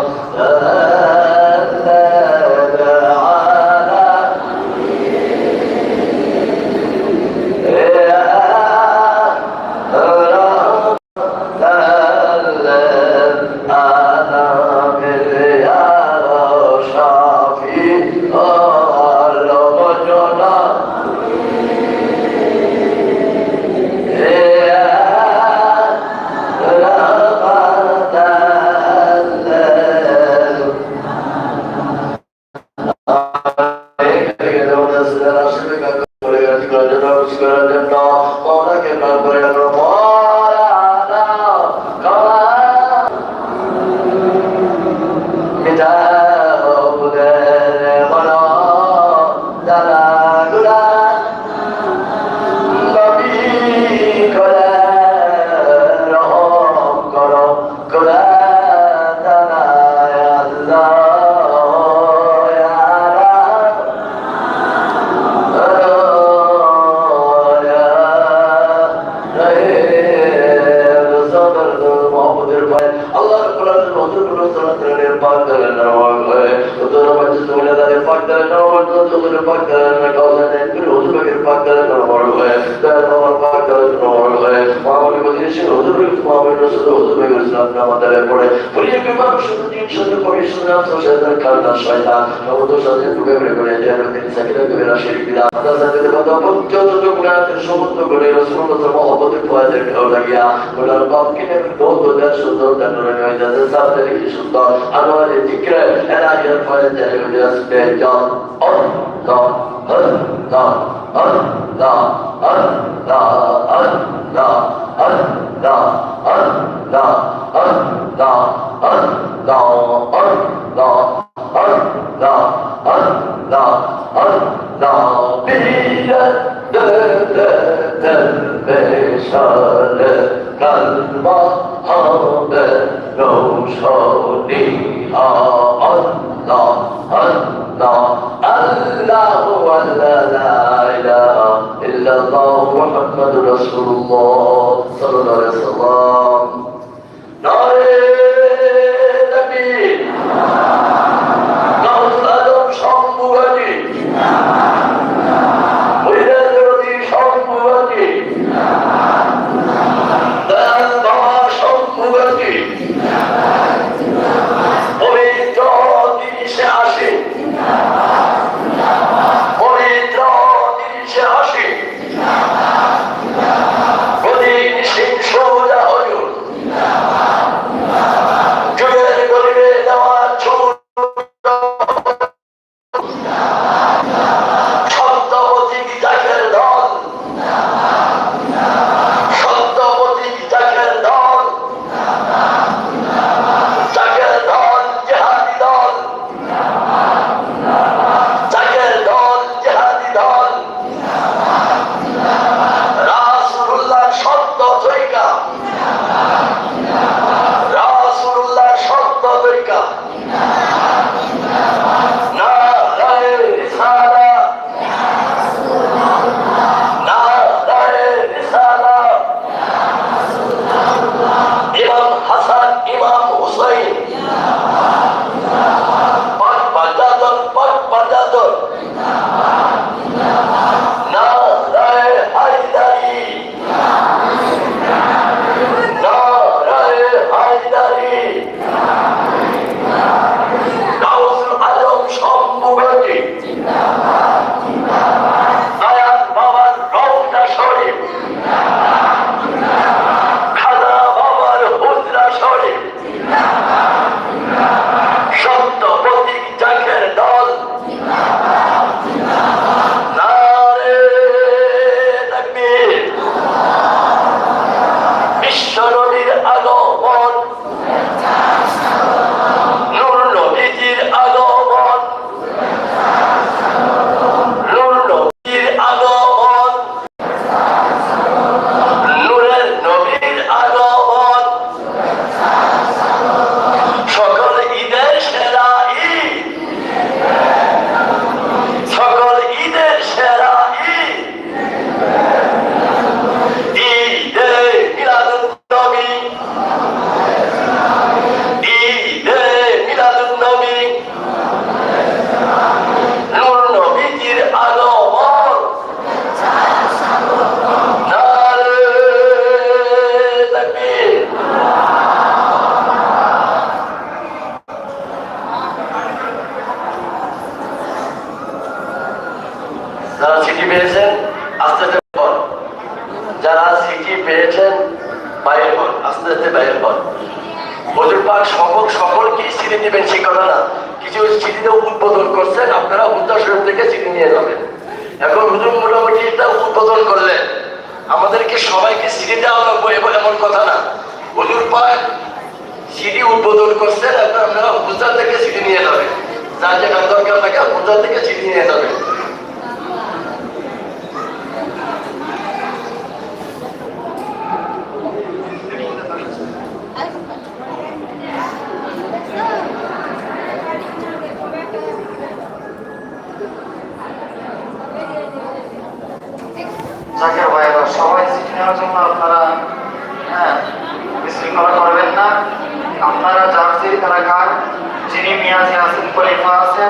الله রাসুলের আসলে பார்க்கிறேன்னா ஒன்று பார்க்கிறேன் கவுசன் ஒதுமைக்கு பார்க்கிறேன் வாழ்வேன் பார்க்கிறேன் வாழ்வேன் மாமனி பதினேஷன் ஒதுமைக்கு সুন্দর আমার জিক্রে এরা এলাহিয়ার ফয়াদ জারি হয়ে যাচ্ছে জন Allah Allah Allah Allah Allah Allah Allah Allah kalba habe roshani Allah Allah الله أن لا إله إلا الله محمد رسول الله صلى الله عليه وسلم. ইমাম হুসাইন। হজুর পাক সকল সকলকে চিঠি দিবেন, সেই কথা না। কিছু চিঠিতে উদ্বোধন করছেন, আপনারা হুদ্দা শরীফ থেকে চিঠি নিয়ে যাবেন। এখন হুজুর মোটামুটি উদ্বোধন করলেন। আমাদেরকে সবাইকে চিঠি দেওয়া লাগবে এবার এমন কথা না। হুজুর পাক সিডি উদ্বোধন করছেন, এখন আপনারা হুজা থেকে সিডি নিয়ে যাবেন। যার যেটা দরকার থাকে হুজা থেকে সিডি নিয়ে যাবেন জাকির ভাইরা সবাই চিঠি নেওয়ার জন্য আপনারা হ্যাঁ বিশৃঙ্খলা করবেন না আপনারা যার যে এলাকার যিনি মিয়াজি আছেন খলিফা আছেন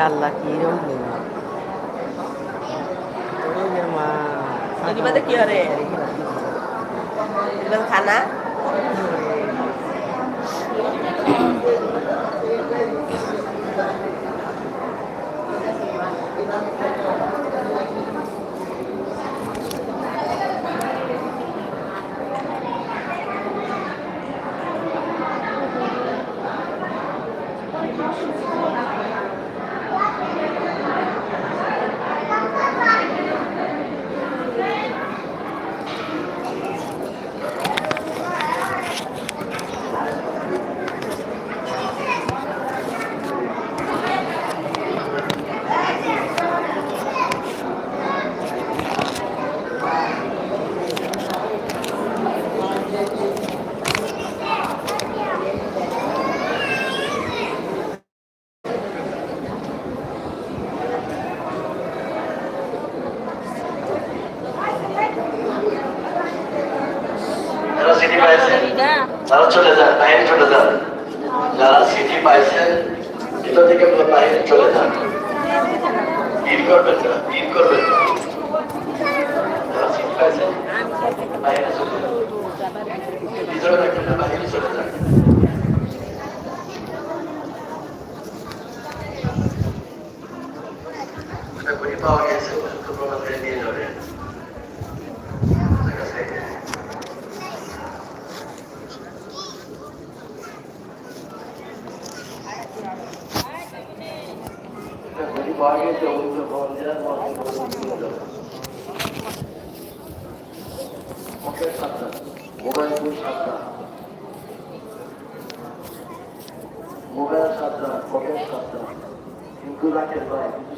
আল্লাহ কিরম মা এগুলি বাদে কি হরে এগুলো খানা চলে যান যারা সিটি পাইছেন ভিতর থেকে বাইরে চলে যান। ভিড় করবেন না ভিড় করবেন না। পাওয়া গেছে ওষুধ প্রমাণ করে নিয়ে যাবেন ঠিক আছে গেছে ওষুধ প্রমাণ সাতটা মোবাইল ফোন সাতটা মোবাইল সাতটা পকেট সাতটা কিন্তু রাখেন ভাই কিন্তু